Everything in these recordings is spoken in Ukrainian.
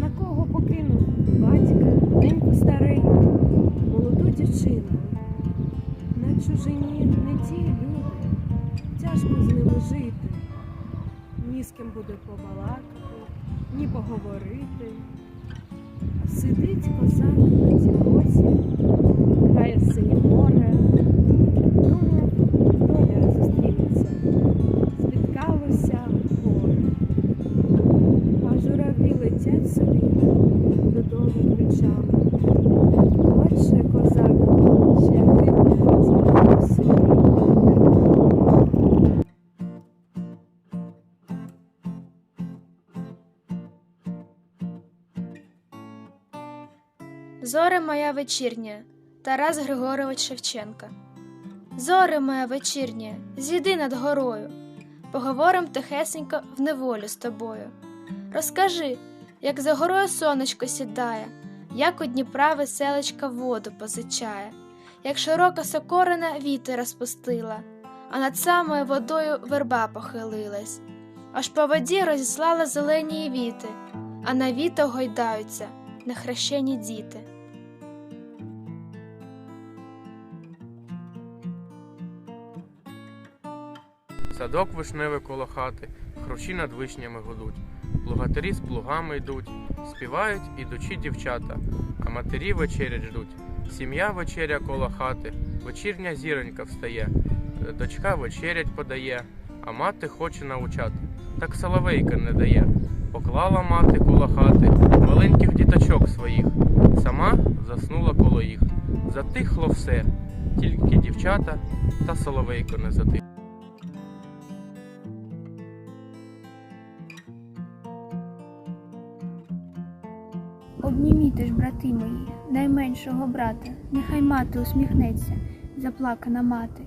На кого покинув батька, неньку стареньку, молоду дівчину? На чужині не ті люди, тяжко з ними жити. Ні з ким буде побалакати, ні поговорити. А сидить козак на тімоті, грає синє Зоре моя вечірня, Тарас Григорович Шевченка. Зоре моя вечірня, зійди над горою, поговорим тихесенько в неволю з тобою. Розкажи, як за горою сонечко сідає, як у Дніпра веселечка воду позичає, як широка сокорина вітер розпустила, а над самою водою верба похилилась, аж по воді розіслала зелені віти, а на віто гойдаються нехрещені діти. Садок вишневий коло хати, хрущі над вишнями гудуть. Плугатарі з плугами йдуть, співають ідучі дівчата, а матері вечерять ждуть. Сім'я вечеря коло хати, вечірня зіронька встає, дочка вечерять подає, а мати хоче научати. Так соловейка не дає. Поклала мати коло хати маленьких діточок своїх, сама заснула коло їх. Затихло все, тільки дівчата та соловейко не затих. Обніміте ж, брати мої, найменшого брата, нехай мати усміхнеться, заплакана мати,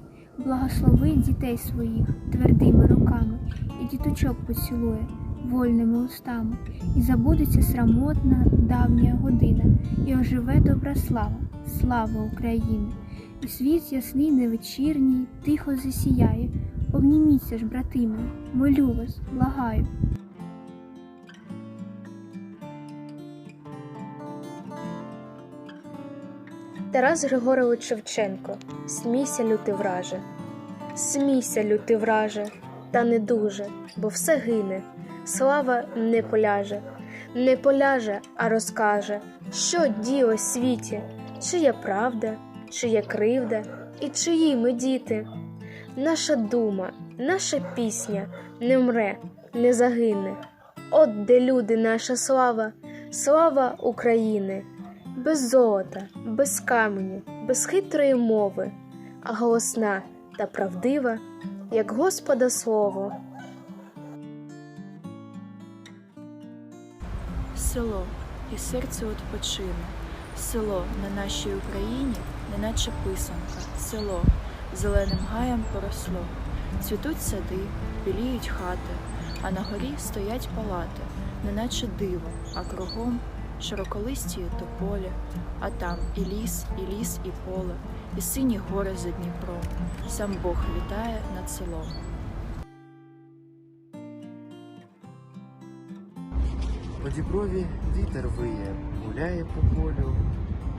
благословить дітей своїх твердими руками, і діточок поцілує вольними устами, і забудеться срамотна давня година, і оживе добра слава, слава України, і світ ясний невечірній, тихо засіяє. Обніміться ж, брати мої, молю вас, благаю. Тарас Григорович Шевченко, смійся, лютий враже, смійся, лютий враже, та не дуже, бо все гине, слава не поляже, не поляже, а розкаже, що діло світі, чия правда, чия кривда і чиї ми діти. Наша дума, наша пісня не мре, не загине. От де люди, наша слава, слава України без золота, без каменю, без хитрої мови, а голосна та правдива, як Господа слово. Село і серце відпочине, село на нашій Україні, неначе писанка, село зеленим гаєм поросло, цвітуть сади, біліють хати, а на горі стоять палати, неначе диво, а кругом широколисті тополі, а там і ліс, і ліс, і поле, і сині гори за Дніпром. Сам Бог вітає над селом. По діброві вітер виє, гуляє по полю,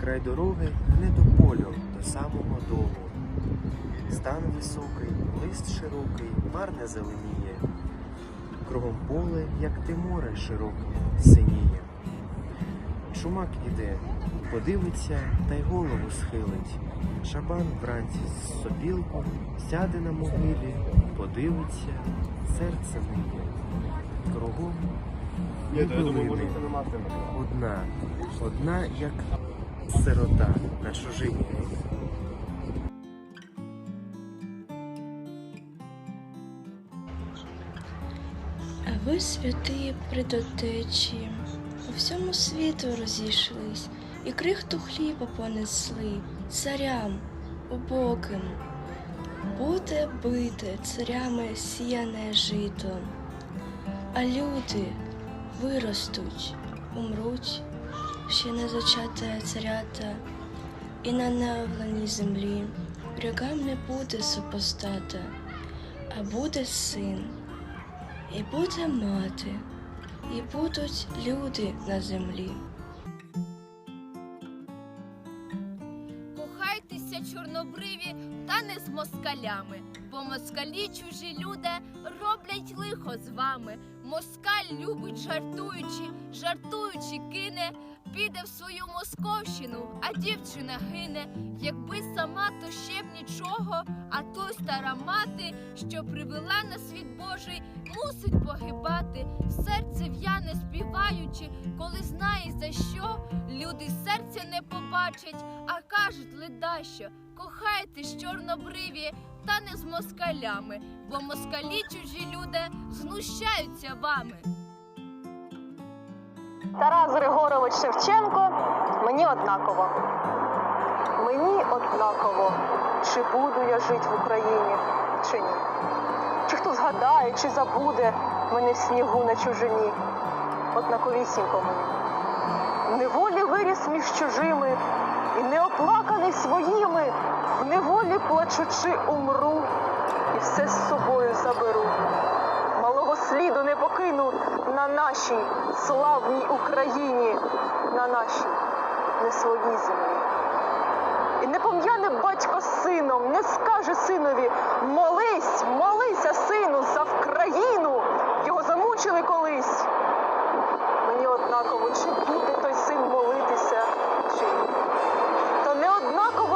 край дороги гне до полю, до самого долу. Стан високий, лист широкий, марне зеленіє, кругом поле, як те море широке, синіє. Шумак іде, подивиться та й голову схилить. Шабан вранці з сопілком сяде на могилі, подивиться, серце ниє. Кругом Ні Одна, одна, як сирота на чужині. А ви святиє предотечі, всьому світу розійшлись, і крихту хліба понесли царям убогим. Буде бите царями сіяне жито, а люди виростуть, умруть, ще не зачате царята, і на неовленій землі врагам не буде супостата, а буде син, і буде мати, і будуть люди на землі. Кохайтеся, чорнобриві, та не з москалями, бо москалі чужі люди роблять лихо з вами. Москаль любить жартуючи, жартуючи кине, піде в свою московщину, а дівчина гине. Якби сама, то ще б нічого, а то стара мати, що привела на світ Божий, мусить погибати. Серце в'яне співаючи, коли знає за що, люди серця не побачать, а кажуть ледащо, кохайтесь чорнобриві, та не з москалями, бо москалі чужі люди знущаються вами. Тарас Григорович Шевченко мені однаково. Мені однаково, чи буду я жити в Україні, чи ні. Чи хто згадає, чи забуде мене в снігу на чужині. Однаковісінько мені. В неволі виріс між чужими, і неоплаканий своїми, в неволі плачучи умру, і все з собою заберу свого сліду не покину на нашій славній Україні, на нашій не землі. І не пом'яне батько сином, не скаже синові молись, молися, сину, за Вкраїну. Його замучили колись. Мені однаково, чи буде той син молитися, чи ні. Та не однаково.